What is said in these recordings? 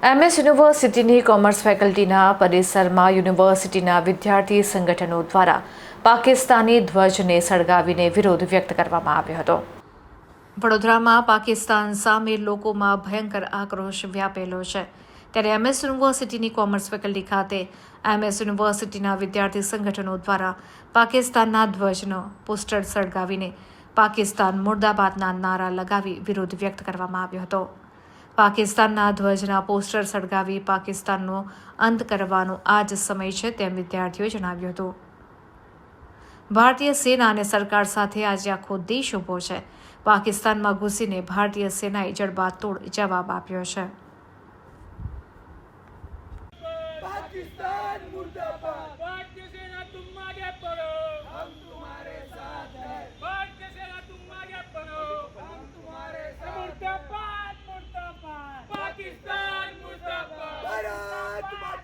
MS યુનિવર્સિટીની commerce ફેકલ્ટીના પરિસરમાં યુનિવર્સિટીના વિદ્યાર્થી સંગઠનો દ્વારા પાકિસ્તાની ધ્વજને સળગાવીને વિરોધ વ્યક્ત કરવામાં આવ્યો હતો. વડોદરામાં પાકિસ્તાન સામે લોકોમાં ભયંકર આક્રોશ વ્યાપેલો છે. ત્યારે એમએસ યુનિવર્સિટીની કોમર્સ ફેકલ્ટી ખાતે એમએસ યુનિવર્સિટીના વિદ્યાર્થી સંગઠનો દ્વારા પાકિસ્તાનના ધ્વજનો પોસ્ટર સળગાવીને પાકિસ્તાન મુર્દાબાદના નારા લગાવી વિરોધ વ્યક્ત કરવામાં આવ્યો હતો. પાકિસ્તાનના ધ્વજના પોસ્ટર સળગાવી પાકિસ્તાનનો અંત કરવાનો આ જ સમય છે તેમ વિદ્યાર્થીઓએ જણાવ્યું હતું. ભારતીય સેના અને સરકાર સાથે આજે આખો દેશ ઊભો છે. પાકિસ્તાનમાં ઘૂસીને ભારતીય સેનાએ જડબાતોડ જવાબ આપ્યો છે. પાકિસ્તાન મુર્દાબાદ.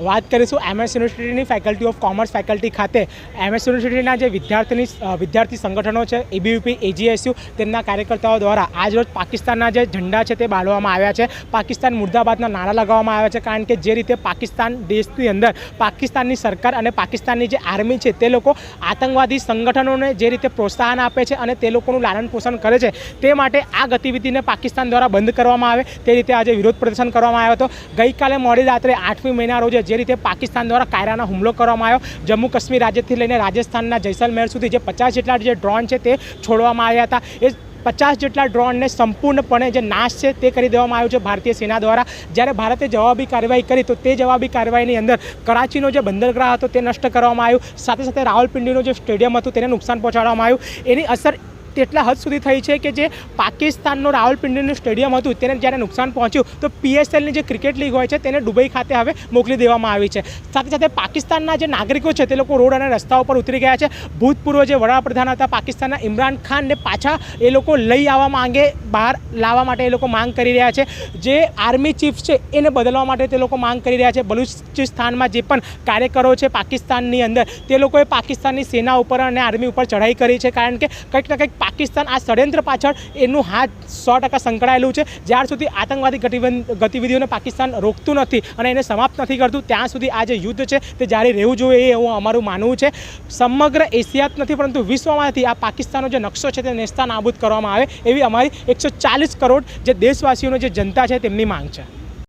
વાત કરીશું એમએસ યુનિવર્સિટીની ફેકલ્ટી ઓફ કોમર્સ ફેકલ્ટી ખાતે. એમએસ યુનિવર્સિટીના જે વિદ્યાર્થીની વિદ્યાર્થી સંગઠનો છે એબીયુપી એજીએસયુ તેમના કાર્યકર્તાઓ દ્વારા આજરોજ પાકિસ્તાનના જે ઝંડા છે તે બાળવામાં આવ્યા છે. પાકિસ્તાન મુર્દાબાદના નાણાં લગાવવામાં આવ્યા છે, કારણ કે જે રીતે પાકિસ્તાન દેશની અંદર પાકિસ્તાનની સરકાર અને પાકિસ્તાનની જે આર્મી છે તે લોકો આતંકવાદી સંગઠનોને જે રીતે પ્રોત્સાહન આપે છે અને તે લોકોનું લાલન પોષણ કરે છે, તે માટે આ ગતિવિધિને પાકિસ્તાન દ્વારા બંધ કરવામાં આવે. તે રીતે આજે વિરોધ પ્રદર્શન કરવામાં આવ્યો હતો. ગઈકાલે મોડી રાત્રે આઠમી મહિના રોજે જે રીતે પાકિસ્તાન દ્વારા કાયરાનો હુમલો કરવામાં આવ્યો. જમ્મુ કાશ્મીર રાજ્યથી લઈને રાજસ્થાનના જૈસલમેર સુધી જે પચાસ જેટલા જે ડ્રોન છે તે છોડવામાં આવ્યા હતા. એ પચાસ જેટલા ડ્રોનને સંપૂર્ણપણે જે નાશ છે તે કરી દેવામાં આવ્યો છે ભારતીય સેના દ્વારા. જ્યારે ભારતે જવાબી કાર્યવાહી કરી તો તે જવાબી કાર્યવાહીની અંદર કરાચીનો જે બંદરગાહ હતો તે નષ્ટ કરવામાં આવ્યું. સાથે સાથે રાવલપિંડીનું જે સ્ટેડિયમ હતું તેને નુકસાન પહોંચાડવામાં આવ્યું. એની અસર તેટલા હદ સુધી થઈ છે કે જે પાકિસ્તાનનું રાવલપિંડીનું સ્ટેડિયમ હતું, તેને જ્યારે નુકસાન પહોંચ્યું, તો પીએસએલની જે ક્રિકેટ લીગ હોય છે, તેને દુબઈ ખાતે હવે મોકલી દેવામાં આવી છે. સાથે સાથે પાકિસ્તાનના જે નાગરિકો છે, તે લોકો રોડ અને રસ્તાઓ પર ઉતરી ગયા છે. ભૂતપૂર્વ જે વડાપ્રધાન હતા, પાકિસ્તાનના ઇમરાન ખાનને પાછા એ લોકો લઈ આવવા માંગે, બહાર લાવવા માટે એ લોકો માંગ કરી રહ્યા છે. જે આર્મી ચીફ છે, એને બદલવા માટે તે લોકો માંગ કરી રહ્યા છે. બલુચિસ્તાનમાં જે પણ કાર્યકરો છે, પાકિસ્તાનની અંદર, તે લોકોએ પાકિસ્તાનની સેના ઉપર અને આર્મી ઉપર ચઢાઈ કરી છે, કારણ કે કંઈક ને કંઈક પાકિસ્તાન આ ષડયંત્ર પાછળ એનું હાથ સો ટકા સંકળાયેલું છે. જ્યાર સુધી આતંકવાદી ગતિવિધિઓને પાકિસ્તાન રોકતું નથી અને એને સમાપ્ત નથી કરતું, ત્યાં સુધી આ જે યુદ્ધ છે તે જારી રહેવું જોઈએ એ એવું અમારું માનવું છે. સમગ્ર એશિયા નથી, પરંતુ વિશ્વમાંથી આ પાકિસ્તાનનો જે નકશો છે તે નેસ્તા નાબૂદ કરવામાં આવે એવી અમારી એકસો કરોડ જે દેશવાસીઓનો જે જનતા છે તેમની માંગ છે.